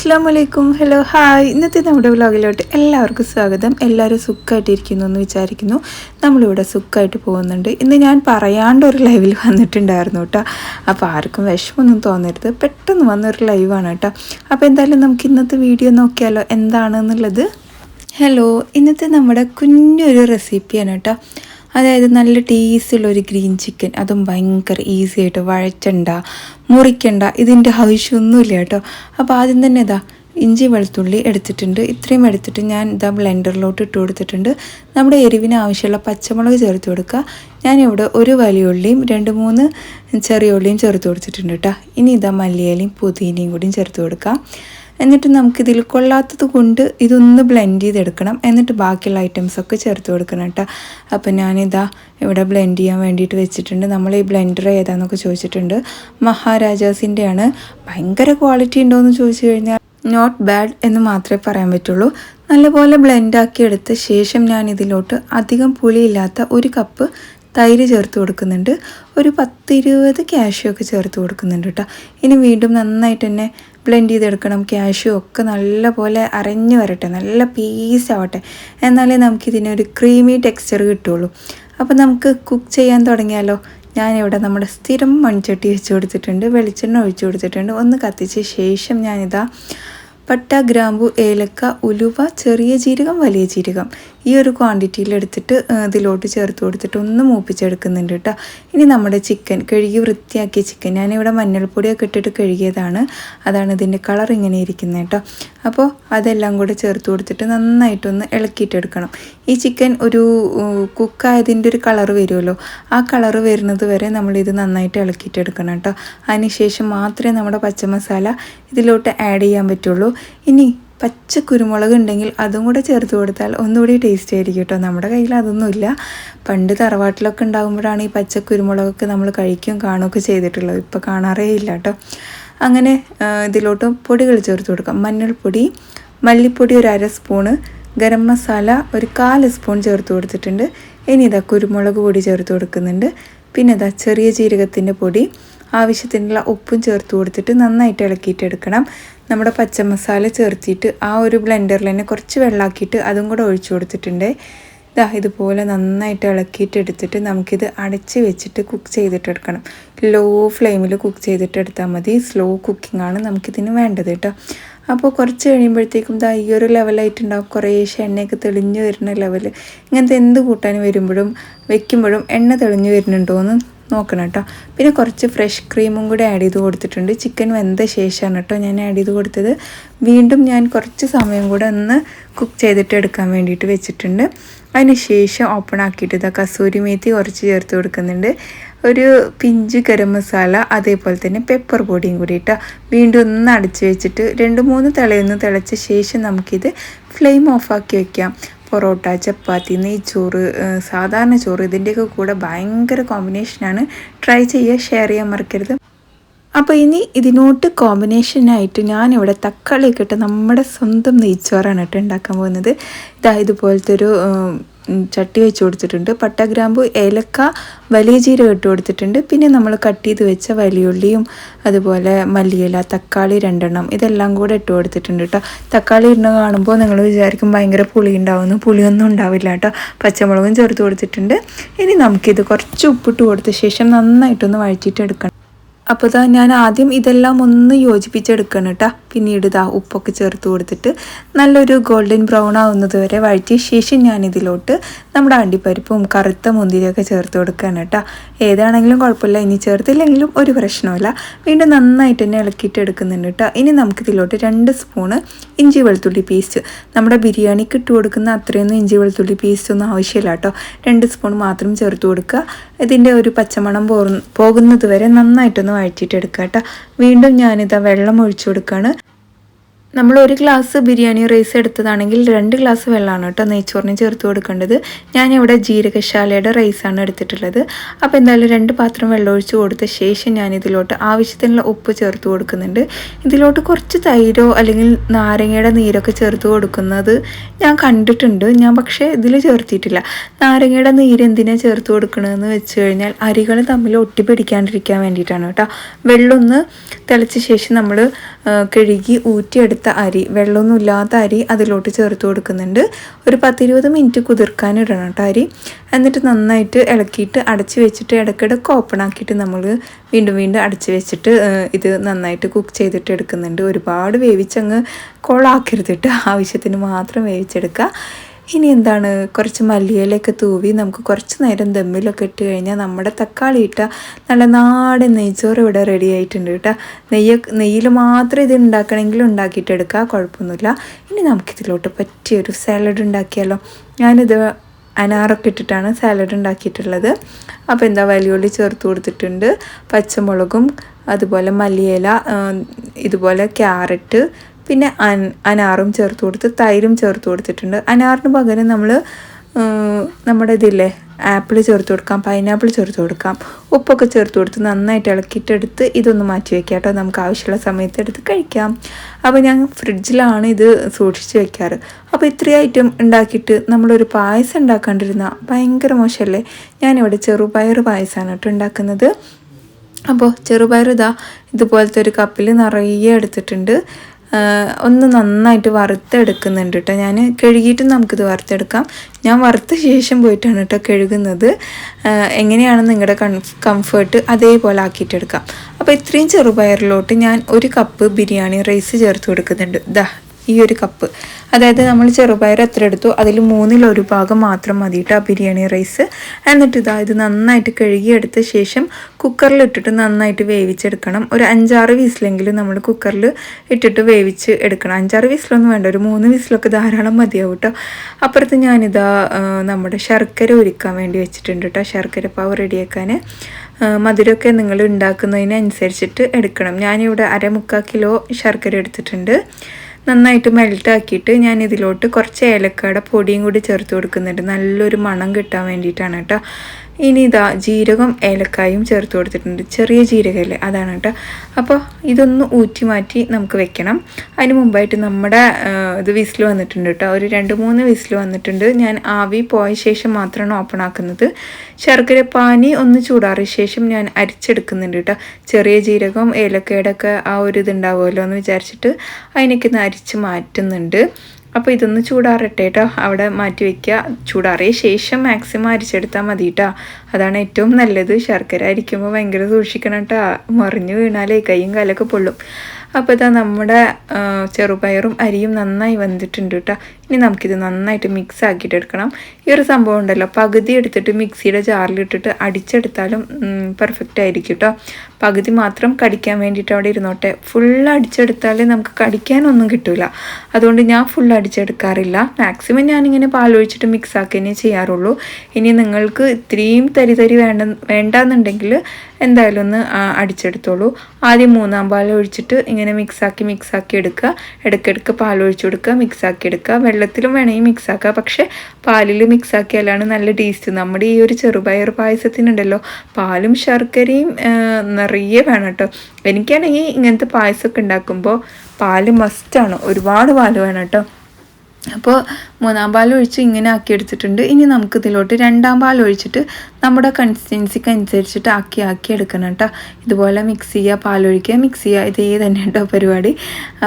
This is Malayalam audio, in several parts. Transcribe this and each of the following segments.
അസ്സാം വലൈക്കും ഹലോ ഹായ് ഇന്നത്തെ നമ്മുടെ വ്ലോഗിലോട്ട് എല്ലാവർക്കും സ്വാഗതം. എല്ലാവരും സുഖമായിട്ടിരിക്കുന്നു എന്ന് വിചാരിക്കുന്നു. നമ്മളിവിടെ സുഖമായിട്ട് പോകുന്നുണ്ട്. ഇന്ന് ഞാൻ പറയാണ്ട് ഒരു ലൈവിൽ വന്നിട്ടുണ്ടായിരുന്നു കേട്ടോ അപ്പോൾ ആർക്കും വിഷമൊന്നും തോന്നരുത്. പെട്ടെന്ന് വന്നൊരു ലൈവാണ് കേട്ടോ അപ്പോൾ എന്തായാലും നമുക്ക് ഇന്നത്തെ വീഡിയോ നോക്കിയാലോ? എന്താണെന്നുള്ളത്? ഹലോ ഇന്നത്തെ നമ്മുടെ കുഞ്ഞൊരു റെസിപ്പിയാണ് കേട്ടോ അതായത് നല്ല ടേസ്റ്റുള്ള ഒരു ഗ്രീൻ ചിക്കൻ അതും ഭയങ്കര ഈസി ആയിട്ട് വഴച്ചണ്ട മുറിക്കണ്ട ഇതിന്റെ ആവശ്യമൊന്നുമില്ല കേട്ടോ. അപ്പോൾ ആദ്യം തന്നെ ഇതാ ഇഞ്ചി വെളുത്തുള്ളി എടുത്തിട്ടുണ്ട്. ഇത്രയും എടുത്തിട്ട് ഞാൻ ഇതാ ബ്ലെൻഡറിലോട്ട് ഇട്ട് കൊടുത്തിട്ടുണ്ട്. നമ്മുടെ എരിവിന് ആവശ്യമുള്ള പച്ചമുളക് ചേർത്ത് കൊടുക്കുക. ഞാനിവിടെ ഒരു വലിയ ഉള്ളിയും രണ്ട് മൂന്ന് ചെറിയ ഉള്ളിയും ചേർത്ത് കൊടുത്തിട്ടുണ്ട് കേട്ടോ. ഇനി ഇതാ മല്ലിയിലയും പുതിനയും കൂടിയും ചേർത്ത് കൊടുക്കാം. എന്നിട്ട് നമുക്കിതിൽ കൊള്ളാത്തത് കൊണ്ട് ഇതൊന്ന് ബ്ലെൻഡ് ചെയ്തെടുക്കണം. എന്നിട്ട് ബാക്കിയുള്ള ഐറ്റംസൊക്കെ ചേർത്ത് കൊടുക്കണം കേട്ടോ. അപ്പം ഞാനിതാ ഇവിടെ ബ്ലെൻഡ് ചെയ്യാൻ വേണ്ടിയിട്ട് വെച്ചിട്ടുണ്ട്. നമ്മൾ ഈ ബ്ലെൻഡർ ഏതാണെന്നൊക്കെ ചോദിച്ചിട്ടുണ്ട്. മഹാരാജാസിന്റെയാണ് ഭയങ്കര ക്വാളിറ്റി ഉണ്ടോ എന്ന് ചോദിച്ചു കഴിഞ്ഞാൽ നോട്ട് ബാഡ് എന്ന് മാത്രമേ പറയാൻ പറ്റുള്ളൂ. നല്ലപോലെ ബ്ലെൻഡാക്കി എടുത്ത ശേഷം ഞാൻ ഇതിലോട്ട് അധികം പുളിയില്ലാത്ത ഒരു കപ്പ് തൈര് ചേർത്ത് കൊടുക്കുന്നുണ്ട്. ഒരു പത്തിരുപത് ക്യാഷ്യൂ ഒക്കെ ചേർത്ത് കൊടുക്കുന്നുണ്ട് കേട്ടോ. ഇനി വീണ്ടും നന്നായിട്ട് തന്നെ ബ്ലെൻഡ് ചെയ്തെടുക്കണം ക്യാഷ്യൂ ഒക്കെ നല്ലപോലെ അരഞ്ഞു വരട്ടെ നല്ല പീസ് ആവട്ടെ. എന്നാലേ നമുക്കിതിനൊരു ക്രീമി ടെക്സ്ചർ കിട്ടുള്ളൂ. അപ്പോൾ നമുക്ക് കുക്ക് ചെയ്യാൻ തുടങ്ങിയാലോ? ഞാനിവിടെ നമ്മുടെ സ്ഥിരം മൺചട്ടി വെച്ച് കൊടുത്തിട്ടുണ്ട് വെളിച്ചെണ്ണ ഒഴിച്ചു കൊടുത്തിട്ടുണ്ട്. ഒന്ന് കത്തിച്ച ശേഷം ഞാനിതാ പട്ട ഗ്രാമ്പു ഏലക്ക ഉലുവ ചെറിയ ജീരകം വലിയ ജീരകം. ഈ ഒരു ക്വാണ്ടിറ്റിയിൽ എടുത്തിട്ട് ഇതിലോട്ട് ചേർത്ത് കൊടുത്തിട്ട് ഒന്ന് മൂപ്പിച്ചെടുക്കുന്നുണ്ട് കേട്ടോ ഇനി നമ്മുടെ ചിക്കൻ കഴുകി വൃത്തിയാക്കിയ ചിക്കൻ ഞാനിവിടെ മഞ്ഞൾപ്പൊടിയൊക്കെ ഇട്ടിട്ട് കഴുകിയതാണ്. അതാണ് ഇതിന്റെ കളർ ഇങ്ങനെ ഇരിക്കുന്നത് കേട്ടോ അപ്പോൾ അതെല്ലാം കൂടെ ചേർത്ത് കൊടുത്തിട്ട് നന്നായിട്ടൊന്ന് ഇളക്കിയിട്ടെടുക്കണം. ഈ ചിക്കൻ ഒരു കുക്കായതിന്റെ ഒരു കളർ വരുമല്ലോ. ആ കളർ വരുന്നത് വരെ നമ്മളിത് നന്നായിട്ട് ഇളക്കിയിട്ടെടുക്കണം കേട്ടോ അതിനുശേഷം മാത്രമേ നമ്മുടെ പച്ചമസാല ഇതിലോട്ട് ആഡ് ചെയ്യാൻ പറ്റുള്ളൂ. ഇനി പച്ച കുരുമുളക് ഉണ്ടെങ്കിൽ അതും കൂടെ ചേർത്ത് കൊടുത്താൽ ഒന്നുകൂടി ടേസ്റ്റ് ആയിരിക്കും കേട്ടോ നമ്മുടെ കയ്യിൽ അതൊന്നുമില്ല. പണ്ട് തറവാട്ടിലൊക്കെ ഉണ്ടാകുമ്പോഴാണ് ഈ പച്ച കുരുമുളകൊക്കെ നമ്മൾ കഴിക്കും കാണുകയൊക്കെ ചെയ്തിട്ടുള്ളത്. ഇപ്പോൾ കാണാറേ ഇല്ല കേട്ടോ അങ്ങനെ ഇതിലോട്ട് പൊടികൾ ചേർത്ത് കൊടുക്കാം. മഞ്ഞൾപ്പൊടി മല്ലിപ്പൊടി ഒരു അര സ്പൂണ് ഗരം മസാല ഒരു കാൽ സ്പൂൺ ചേർത്ത് കൊടുത്തിട്ടുണ്ട്. ഇനി ഇതാ കുരുമുളക് പൊടി ചേർത്ത് കൊടുക്കുന്നുണ്ട്. പിന്നെ ഇതാ ചെറിയ ജീരകത്തിന്റെ പൊടി ആവശ്യത്തിനുള്ള ഉപ്പും ചേർത്ത് കൊടുത്തിട്ട് നന്നായിട്ട് ഇളക്കിയിട്ട് എടുക്കണം നമ്മുടെ പച്ചമസാല ചേർത്തിട്ട് ആ ഒരു ബ്ലെൻഡറിൽ തന്നെ കുറച്ച് വെള്ളമാക്കിയിട്ട് അതും കൂടെ ഒഴിച്ചു കൊടുത്തിട്ടുണ്ട്. ഇതാ ഇതുപോലെ നന്നായിട്ട് ഇളക്കിയിട്ട് എടുത്തിട്ട് നമുക്കിത് അടച്ച് വെച്ചിട്ട് കുക്ക് ചെയ്തിട്ടെടുക്കണം. ലോ ഫ്ലെയിമിൽ കുക്ക് ചെയ്തിട്ടെടുത്താൽ മതി. സ്ലോ കുക്കിംഗ് ആണ് നമുക്കിതിന് വേണ്ടത് കേട്ടോ അപ്പോൾ കുറച്ച് കഴിയുമ്പോഴത്തേക്കും ഇതാ ഈ ഒരു ലെവലായിട്ടുണ്ടാവും കുറേശ്ശെ എണ്ണയൊക്കെ തെളിഞ്ഞു വരുന്ന ലെവൽ ഇങ്ങനത്തെ എന്ത് കൂട്ടാൻ വരുമ്പോഴും വെക്കുമ്പോഴും എണ്ണ തെളിഞ്ഞു വരുന്നുണ്ടോ എന്ന് നോക്കണം കേട്ടോ. പിന്നെ കുറച്ച് ഫ്രഷ് ക്രീമും കൂടി ആഡ് ചെയ്ത് കൊടുത്തിട്ടുണ്ട്. ചിക്കൻ വെന്ത ശേഷമാണ് കേട്ടോ ഞാൻ ആഡ് ചെയ്ത് കൊടുത്തത്. വീണ്ടും ഞാൻ കുറച്ച് സമയം കൂടെ ഒന്ന് കുക്ക് ചെയ്തിട്ട് എടുക്കാൻ വേണ്ടിയിട്ട് വെച്ചിട്ടുണ്ട്. അതിന് ശേഷം ഓപ്പൺ ആക്കിയിട്ട് ഇതാ കസൂരി മേത്തി കുറച്ച് ചേർത്ത് കൊടുക്കുന്നുണ്ട്. ഒരു പിഞ്ച് ഗരം മസാല അതേപോലെ തന്നെ പെപ്പർ പൊടിയും കൂടി ഇട്ടാൽ വീണ്ടും ഒന്ന് അടച്ച് വെച്ചിട്ട് രണ്ട് മൂന്ന് തിളയൊന്ന് തിളച്ച ശേഷം നമുക്കിത് ഫ്ലെയിം ഓഫാക്കി വയ്ക്കാം പൊറോട്ട ചപ്പാത്തി നെയ്ച്ചോറ് സാധാരണ ചോറ് ഇതിന്റെയൊക്കെ കൂടെ ഭയങ്കര കോമ്പിനേഷനാണ് ട്രൈ ചെയ്യുക ഷെയർ ചെയ്യാൻ മറക്കരുത്. അപ്പോൾ ഇനി ഇതിനോട്ട് കോമ്പിനേഷനായിട്ട് ഞാനിവിടെ തക്കാളിയൊക്കെ ഇട്ട് നമ്മുടെ സ്വന്തം നെയ്ച്ചോറാണ് കേട്ടോ ഉണ്ടാക്കാൻ പോകുന്നത്. ഇതാ ഇതുപോലത്തെ ഒരു ചട്ടി വെച്ച് കൊടുത്തിട്ടുണ്ട്. പട്ട ഗ്രാമ്പു ഏലക്ക വലിയ ജീരകം ഇട്ട് കൊടുത്തിട്ടുണ്ട്. പിന്നെ നമ്മൾ കട്ട് ചെയ്ത് വെച്ച വലിയുള്ളിയും അതുപോലെ മല്ലിയില തക്കാളി രണ്ടെണ്ണം ഇതെല്ലാം കൂടെ ഇട്ട് കൊടുത്തിട്ടുണ്ട് കേട്ടോ തക്കാളി ഇടുന്ന കാണുമ്പോൾ നിങ്ങൾ വിചാരിക്കും ഭയങ്കര പുളി ഉണ്ടാവുന്നു. പുളിയൊന്നും ഉണ്ടാവില്ല കേട്ടോ പച്ചമുളകും ചേർത്ത് കൊടുത്തിട്ടുണ്ട്. ഇനി നമുക്കിത് കുറച്ച് ഉപ്പിട്ട് കൊടുത്ത ശേഷം നന്നായിട്ടൊന്ന് വഴറ്റിയിട്ട് എടുക്കണം. അപ്പോൾ ഇതാ ഞാൻ ആദ്യം ഇതെല്ലാം ഒന്ന് യോജിപ്പിച്ചെടുക്കണം കേട്ടോ പിന്നീട് ഇതാ ഉപ്പൊക്കെ ചേർത്ത് കൊടുത്തിട്ട് നല്ലൊരു ഗോൾഡൻ ബ്രൗൺ ആവുന്നത് വരെ വഴറ്റിയ ശേഷം ഞാൻ ഇതിലോട്ട് നമ്മുടെ അണ്ടിപ്പരിപ്പും കറുത്ത മുന്തിരിയൊക്കെ ചേർത്ത് കൊടുക്കുകയാണ് കേട്ടോ ഏതാണെങ്കിലും കുഴപ്പമില്ല ഇനി ചേർത്തില്ലെങ്കിലും ഒരു പ്രശ്നമില്ല വീണ്ടും നന്നായിട്ട് തന്നെ ഇളക്കിയിട്ട് എടുക്കുന്നുണ്ട് കേട്ടോ ഇനി നമുക്കിതിലോട്ട് രണ്ട് സ്പൂണ് ഇഞ്ചി വെളുത്തുള്ളി പേസ്റ്റ്. നമ്മുടെ ബിരിയാണിക്ക് ഇട്ട് കൊടുക്കുന്ന അത്രയൊന്നും ഇഞ്ചി വെളുത്തുള്ളി പേസ്റ്റ് ഒന്നും ആവശ്യമില്ല കേട്ടോ രണ്ട് സ്പൂൺ മാത്രം ചേർത്ത് കൊടുക്കുക. ഇതിന്റെ ഒരു പച്ചമണം പോകുന്നത് വരെ നന്നായിട്ടൊന്ന് വഴറ്റിയിട്ട് എടുക്കാം കേട്ടോ വീണ്ടും ഞാനിതാ വെള്ളം ഒഴിച്ചു കൊടുക്കുകയാണ് നമ്മൾ ഒരു ഗ്ലാസ് ബിരിയാണി റൈസ് എടുത്തതാണെങ്കിൽ രണ്ട് ഗ്ലാസ് വെള്ളമാണ് കേട്ടോ നെയ്ച്ചോറിന് ചേർത്ത് കൊടുക്കേണ്ടത്. ഞാനിവിടെ ജീരകശാലയുടെ റൈസാണ് എടുത്തിട്ടുള്ളത്. അപ്പോൾ എന്തായാലും രണ്ട് പാത്രം വെള്ളം ഒഴിച്ച് കൊടുത്ത ശേഷം ഞാൻ ഇതിലോട്ട് ആവശ്യത്തിനുള്ള ഉപ്പ് ചേർത്ത് കൊടുക്കുന്നുണ്ട്. ഇതിലോട്ട് കുറച്ച് തൈരോ അല്ലെങ്കിൽ നാരങ്ങയുടെ നീരൊക്കെ ചേർത്ത് കൊടുക്കുന്നത് ഞാൻ കണ്ടിട്ടുണ്ട്. ഞാൻ പക്ഷേ ഇതിൽ ചേർത്തിട്ടില്ല. നാരങ്ങയുടെ നീര് എന്തിനാണ് ചേർത്ത് കൊടുക്കണമെന്ന് വെച്ച് കഴിഞ്ഞാൽ അരികൾ തമ്മിൽ ഒട്ടിപ്പിടിക്കാണ്ടിരിക്കാൻ വേണ്ടിയിട്ടാണ് കേട്ടോ. വെള്ളമൊന്ന് തിളച്ച ശേഷം നമ്മൾ കഴുകി ഊറ്റിയെടുത്ത് എടുത്ത അരി വെള്ളമൊന്നും ഇല്ലാത്ത അരി അതിലോട്ട് ചേർത്ത് കൊടുക്കുന്നുണ്ട്. ഒരു പത്തിരുപത് മിനിറ്റ് കുതിർക്കാൻ ഇടണം കേട്ടോ അരി. എന്നിട്ട് നന്നായിട്ട് ഇളക്കിയിട്ട് അടച്ച് വെച്ചിട്ട് ഇടയ്ക്കിടയ്ക്ക് ഓപ്പൺ ആക്കിയിട്ട് നമ്മൾ വീണ്ടും വീണ്ടും അടച്ച് വെച്ചിട്ട് ഇത് നന്നായിട്ട് കുക്ക് ചെയ്തിട്ട് എടുക്കുന്നുണ്ട്. ഒരുപാട് വേവിച്ചങ്ങ് കോളാക്കരുതിട്ട് ആവശ്യത്തിന് മാത്രം വേവിച്ചെടുക്കുക. ഇനി എന്താണ്? കുറച്ച് മല്ലിയിലൊക്കെ തൂവി നമുക്ക് കുറച്ച് നേരം ദമ്മിലൊക്കെ ഇട്ട് കഴിഞ്ഞാൽ നമ്മുടെ തക്കാളി ഇട്ട നല്ല നാടൻ നെയ്ച്ചോറ് ഇവിടെ റെഡി ആയിട്ടുണ്ട് കേട്ടോ. നെയ്യ് നെയ്യിൽ മാത്രം ഇത് ഉണ്ടാക്കണമെങ്കിൽ ഉണ്ടാക്കിയിട്ടെടുക്കുക കുഴപ്പമൊന്നുമില്ല. ഇനി നമുക്കിതിലോട്ട് പറ്റിയൊരു സാലഡ് ഉണ്ടാക്കിയാലോ. ഞാനിത് അനാറൊക്കെ ഇട്ടിട്ടാണ് സാലഡ് ഉണ്ടാക്കിയിട്ടുള്ളത്. അപ്പോൾ എന്താ വലിയുള്ളി ചേർത്ത് കൊടുത്തിട്ടുണ്ട് പച്ചമുളകും അതുപോലെ മല്ലിയില ഇതുപോലെ ക്യാരറ്റ് പിന്നെ അൻ അനാറും ചേർത്ത് കൊടുത്ത് തൈരും ചേർത്ത് കൊടുത്തിട്ടുണ്ട്. അനാറിന് പകരം നമ്മൾ നമ്മുടെ ഇതില്ലേ ആപ്പിൾ ചേർത്ത് കൊടുക്കാം പൈനാപ്പിൾ ചേർത്ത് കൊടുക്കാം ഉപ്പൊക്കെ ചേർത്ത് കൊടുത്ത് നന്നായിട്ട് ഇളക്കിയിട്ടെടുത്ത് ഇതൊന്ന് മാറ്റി വെക്കാം കേട്ടോ. നമുക്ക് ആവശ്യമുള്ള സമയത്ത് എടുത്ത് കഴിക്കാം. അപ്പോൾ ഞാൻ ഫ്രിഡ്ജിലാണ് ഇത് സൂക്ഷിച്ച് വെക്കാറ്. അപ്പോൾ ഇത്രയും ഐറ്റം ഉണ്ടാക്കിയിട്ട് നമ്മളൊരു പായസം ഉണ്ടാക്കാണ്ടിരുന്ന ഭയങ്കര മോശമല്ലേ? ഞാനിവിടെ ചെറുപയർ പായസമാണ് കേട്ടോ ഉണ്ടാക്കുന്നത്. അപ്പോൾ ചെറുപയർ ഇതാ ഇതുപോലത്തെ ഒരു കപ്പിൽ നിറയെ എടുത്തിട്ടുണ്ട്. ഒന്ന് നന്നായിട്ട് വറുത്തെടുക്കുന്നുണ്ട് കേട്ടോ ഞാൻ കഴുകിയിട്ട് നമുക്കിത് വറുത്തെടുക്കാം. ഞാൻ വറുത്ത ശേഷം പോയിട്ടാണ് കേട്ടോ കഴുകുന്നത്. എങ്ങനെയാണ് നിങ്ങളുടെ കംഫേർട്ട് അതേപോലെ ആക്കിയിട്ടെടുക്കാം. അപ്പോൾ ഇത്രയും ചെറുപയറിലോട്ട് ഞാൻ ഒരു കപ്പ് ബിരിയാണി റൈസ് ചേർത്ത് കൊടുക്കുന്നുണ്ട്. ദാ ഈ ഒരു കപ്പ്. അതായത് നമ്മൾ ചെറുപയർ എത്ര എടുത്തു? അതിൽ മൂന്നിലൊരു ഭാഗം മാത്രം മതി കേട്ടോ ബിരിയാണി റൈസ്. എന്നിട്ട് ഇതാ ഇത് നന്നായിട്ട് കഴുകിയെടുത്ത ശേഷം കുക്കറിൽ ഇട്ടിട്ട് നന്നായിട്ട് വേവിച്ചെടുക്കണം. ഒരു അഞ്ചാറ് വീസിലെങ്കിലും നമ്മൾ കുക്കറിൽ ഇട്ടിട്ട് വേവിച്ച് എടുക്കണം. അഞ്ചാറ് വീസിലൊന്നും വേണ്ട ഒരു മൂന്ന് വീസിലൊക്കെ ധാരാളം മതിയാവും കേട്ടോ അപ്പുറത്ത് ഞാനിതാ നമ്മുടെ ശർക്കര ഒരുക്കാൻ വേണ്ടി വെച്ചിട്ടുണ്ട് കേട്ടോ ശർക്കര പാവ് റെഡിയാക്കാൻ മധുരമൊക്കെ നിങ്ങൾ ഉണ്ടാക്കുന്നതിനനുസരിച്ചിട്ട് എടുക്കണം. ഞാനിവിടെ അരമുക്കാൽ കിലോ ശർക്കര എടുത്തിട്ടുണ്ട്. നന്നായിട്ട് മെൽട്ടാക്കിയിട്ട് ഞാൻ ഇതിലോട്ട് കുറച്ച് ഏലക്കയുടെ പൊടിയും കൂടി ചേർത്ത് കൊടുക്കുന്നുണ്ട്. നല്ലൊരു മണം കിട്ടാൻ വേണ്ടിയിട്ടാണ് കേട്ടോ. ഇനി ഇതാ ജീരകം ഏലക്കായും ചേർത്ത് കൊടുത്തിട്ടുണ്ട്. ചെറിയ ജീരകമല്ലേ അതാണ് കേട്ടോ. അപ്പോൾ ഇതൊന്ന് ഊറ്റി മാറ്റി നമുക്ക് വെക്കണം. അതിന് മുമ്പായിട്ട് നമ്മുടെ ഇത് വിസിൽ വന്നിട്ടുണ്ട് കേട്ടോ. ഒരു രണ്ട് മൂന്ന് വിസിൽ വന്നിട്ടുണ്ട്. ഞാൻ ആവി പോയ ശേഷം മാത്രമാണ് ഓപ്പൺ ആക്കുന്നത്. ശർക്കര പാനി ഒന്ന് ചൂടാറിയ ശേഷം ഞാൻ അരിച്ചെടുക്കുന്നുണ്ട് കേട്ടോ. ചെറിയ ജീരകം ഏലക്കയുടെ ഒക്കെ ആ ഒരു ഇതുണ്ടാവുമല്ലോ എന്ന് വിചാരിച്ചിട്ട് അതിനൊക്കെ ഒന്ന് അരിച്ച് മാറ്റുന്നുണ്ട്. അപ്പോൾ ഇതൊന്ന് ചൂടാറട്ടെ കേട്ടോ അവിടെ മാറ്റി വയ്ക്കുക ചൂടാറിയ ശേഷം മാക്സിമം അരിച്ചെടുത്താൽ മതി കേട്ടോ അതാണ് ഏറ്റവും നല്ലത്. ശർക്കര അരിക്കുമ്പോൾ ഭയങ്കര സൂക്ഷിക്കണം കേട്ടോ മറിഞ്ഞു വീണാലേ കൈയും കാലൊക്കെ പൊള്ളും. അപ്പോൾ ഇതാ നമ്മുടെ ചെറുപയറും അരിയും നന്നായി വന്നിട്ടുണ്ട് കേട്ടോ ഇനി നമുക്കിത് നന്നായിട്ട് മിക്സ് ആക്കിയിട്ട് എടുക്കണം ഈ ഒരു സംഭവം ഉണ്ടല്ലോ പകുതി എടുത്തിട്ട് മിക്സിയുടെ ജാറിലിട്ടിട്ട് അടിച്ചെടുത്താലും പെർഫെക്റ്റ് ആയിരിക്കും കേട്ടോ പകുതി മാത്രം കടിക്കാൻ വേണ്ടിയിട്ട് അവിടെ ഇരുന്നോട്ടെ. ഫുൾ അടിച്ചെടുത്താലേ നമുക്ക് കടിക്കാനൊന്നും കിട്ടില്ല അതുകൊണ്ട് ഞാൻ ഫുൾ അടിച്ചെടുക്കാറില്ല. മാക്സിമം ഞാനിങ്ങനെ പാലൊഴിച്ചിട്ട് മിക്സ് ആക്കുകയെ ചെയ്യാറുള്ളൂ. ഇനി നിങ്ങൾക്ക് ഇത്രയും തരി തരി വേണ്ട വേണ്ടെന്നുണ്ടെങ്കിൽ എന്തായാലും ഒന്ന് അടിച്ചെടുത്തോളൂ. ആദ്യം മൂന്നാം പാൽ ഒഴിച്ചിട്ട് ഇങ്ങനെ മിക്സാക്കി മിക്സാക്കി എടുക്കുക. ഇടയ്ക്കിടയ്ക്ക് പാൽ ഒഴിച്ചു കൊടുക്കുക മിക്സാക്കി എടുക്കുക. വെള്ളത്തിലും വേണമെങ്കിൽ മിക്സാക്കുക പക്ഷേ പാലിൽ മിക്സാക്കിയാലാണ് നല്ല ടേസ്റ്റ് നമ്മുടെ ഈ ഒരു ചെറുപയർ പായസത്തിനുണ്ടല്ലോ പാലും ശർക്കരയും നിറയെ വേണം കേട്ടോ. എനിക്കാണെങ്കിൽ ഇങ്ങനത്തെ പായസമൊക്കെ ഉണ്ടാക്കുമ്പോൾ പാൽ മസ്റ്റാണ് ഒരുപാട് പാൽ വേണം കേട്ടോ. അപ്പോൾ മൂന്നാം പാൽ ഒഴിച്ച് ഇങ്ങനെ ആക്കി എടുത്തിട്ടുണ്ട് ഇനി നമുക്ക് ഇതിലോട്ട് രണ്ടാം പാൽ ഒഴിച്ചിട്ട് നമ്മുടെ കൺസിസ്റ്റൻസിക്ക് അനുസരിച്ചിട്ട് ആക്കി ആക്കി എടുക്കണം കേട്ടോ. ഇതുപോലെ മിക്സ് ചെയ്യുക പാലൊഴിക്കുക മിക്സ് ചെയ്യുക ഇതേ തന്നെ കേട്ടോ പരിപാടി.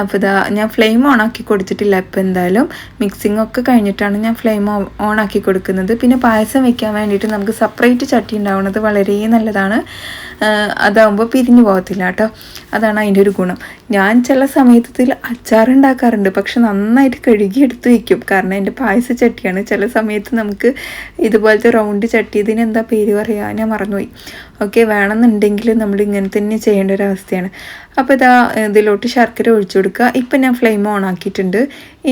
അപ്പോൾ ഇതാ ഞാൻ ഫ്ലെയിം ഓൺ ആക്കി കൊടുത്തിട്ടില്ല ഇപ്പോൾ എന്തായാലും. മിക്സിംഗ് ഒക്കെ കഴിഞ്ഞിട്ടാണ് ഞാൻ ഫ്ലെയിം ഓൺ ആക്കി കൊടുക്കുന്നത്. പിന്നെ പായസം വെക്കാൻ വേണ്ടിയിട്ട് നമുക്ക് സെപ്പറേറ്റ് ചട്ടി ഉണ്ടാവുന്നത് വളരെ നല്ലതാണ്. അതാവുമ്പോൾ പിരിഞ്ഞു പോകത്തില്ല കേട്ടോ. അതാണ് അതിന്റെ ഒരു ഗുണം. ഞാൻ ചില സമയത്തിൽ അച്ചാർ ഉണ്ടാക്കാറുണ്ട് പക്ഷെ നന്നായിട്ട് കഴുകി എടുത്ത് വയ്ക്കും കാരണം എന്റെ പായസ ചട്ടിയാണ്. ചില സമയത്ത് നമുക്ക് ഇതുപോലത്തെ റൗണ്ട് ചട്ടി ഇതിന് എന്താ പേര് പറയുക ഞാൻ മറന്നുപോയി. ഓക്കെ വേണമെന്നുണ്ടെങ്കിൽ നമ്മൾ ഇങ്ങനെ തന്നെ ചെയ്യേണ്ട ഒരു അവസ്ഥയാണ്. അപ്പോൾ ഇതാ ഇതിലോട്ട് ശർക്കര ഒഴിച്ചു കൊടുക്കുക. ഇപ്പം ഞാൻ ഫ്ലെയിം ഓൺ ആക്കിയിട്ടുണ്ട്.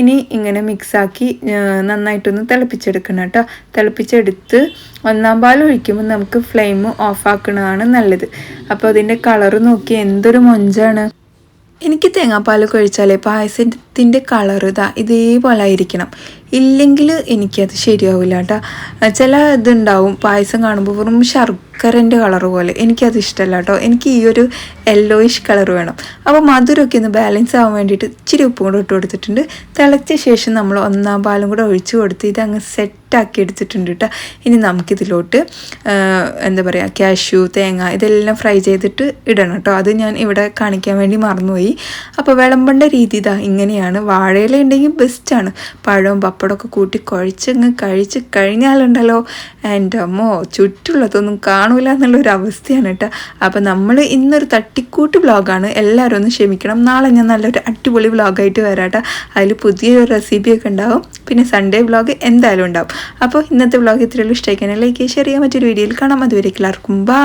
ഇനി ഇങ്ങനെ മിക്സാക്കി നന്നായിട്ടൊന്ന് തിളപ്പിച്ചെടുക്കണം കേട്ടോ. തിളപ്പിച്ചെടുത്ത് ഒന്നാം പാൽ ഒഴിക്കുമ്പോൾ നമുക്ക് ഫ്ലെയിം ഓഫ് ആക്കുന്നതാണ് നല്ലത്. അപ്പോൾ അതിന്റെ കളറ് നോക്കി എന്തൊരു മൊഞ്ചാണ്. എനിക്ക് തേങ്ങാപ്പാൽ കഴിച്ചാലേ പായസത്തിന്റെ കളർ ഇതാ ഇതേപോലെ ആയിരിക്കണം. ഇല്ലെങ്കിൽ എനിക്കത് ശരിയാവില്ല കേട്ടോ ചില ഇതുണ്ടാവും പായസം കാണുമ്പോൾ വെറും ശർക്കര ശർക്കരന്റെ കളർ പോലെ. എനിക്കത് ഇഷ്ടമല്ല കേട്ടോ. എനിക്ക് ഈ ഒരു യെല്ലോയിഷ് കളർ വേണം. അപ്പോൾ മധുരമൊക്കെ ഒന്ന് ബാലൻസ് ആവാൻ വേണ്ടിയിട്ട് ഇച്ചിരി ഉപ്പും കൂടെ ഇട്ട് കൊടുത്തിട്ടുണ്ട്. തിളച്ച ശേഷം നമ്മൾ ഒന്നാം പാലും കൂടെ ഒഴിച്ച് കൊടുത്ത് ഇതങ്ങ് സെറ്റ് സെറ്റാക്കി എടുത്തിട്ടുണ്ട് കേട്ടോ. ഇനി നമുക്കിതിലോട്ട് എന്താ പറയുക ക്യാഷ്യു തേങ്ങ ഇതെല്ലാം ഫ്രൈ ചെയ്തിട്ട് ഇടണം കേട്ടോ. അത് ഞാൻ ഇവിടെ കാണിക്കാൻ വേണ്ടി മറന്നുപോയി. അപ്പോൾ വിളമ്പേണ്ട രീതി ഇതാ ഇങ്ങനെയാണ്. വാഴയില ഉണ്ടെങ്കിൽ ബെസ്റ്റാണ് പഴവും പപ്പടമൊക്കെ കൂട്ടി കുഴച്ചങ്ങ് കഴിച്ച് കഴിഞ്ഞാലുണ്ടല്ലോ. എന്റെ അമ്മോ ചുറ്റുള്ളതൊന്നും കാണൂല എന്നുള്ളൊരു അവസ്ഥയാണ് കേട്ടോ. അപ്പോൾ നമ്മൾ ഇന്നൊരു തട്ടിക്കൂട്ട് വ്ളോഗാണ്. എല്ലാവരും ഒന്ന് ക്ഷമിക്കണം. നാളെ ഞാൻ നല്ലൊരു അടിപൊളി വ്ളോഗായിട്ട് വരാം കേട്ടോ. അതിൽ പുതിയൊരു റെസിപ്പിയൊക്കെ ഉണ്ടാവും. പിന്നെ സൺഡേ വ്ളോഗ് എന്തായാലും ഉണ്ടാവും. അപ്പോൾ ഇന്നത്തെ വ്ളോഗ് ഇത്രയുള്ളൂ ഇഷ്ടമായിക്കാനെ ലൈക്ക് ഷെയർ ചെയ്യാൻ മറ്റൊരു വീഡിയോയിൽ കാണാം. അതുവരെ എല്ലാവർക്കും ബാ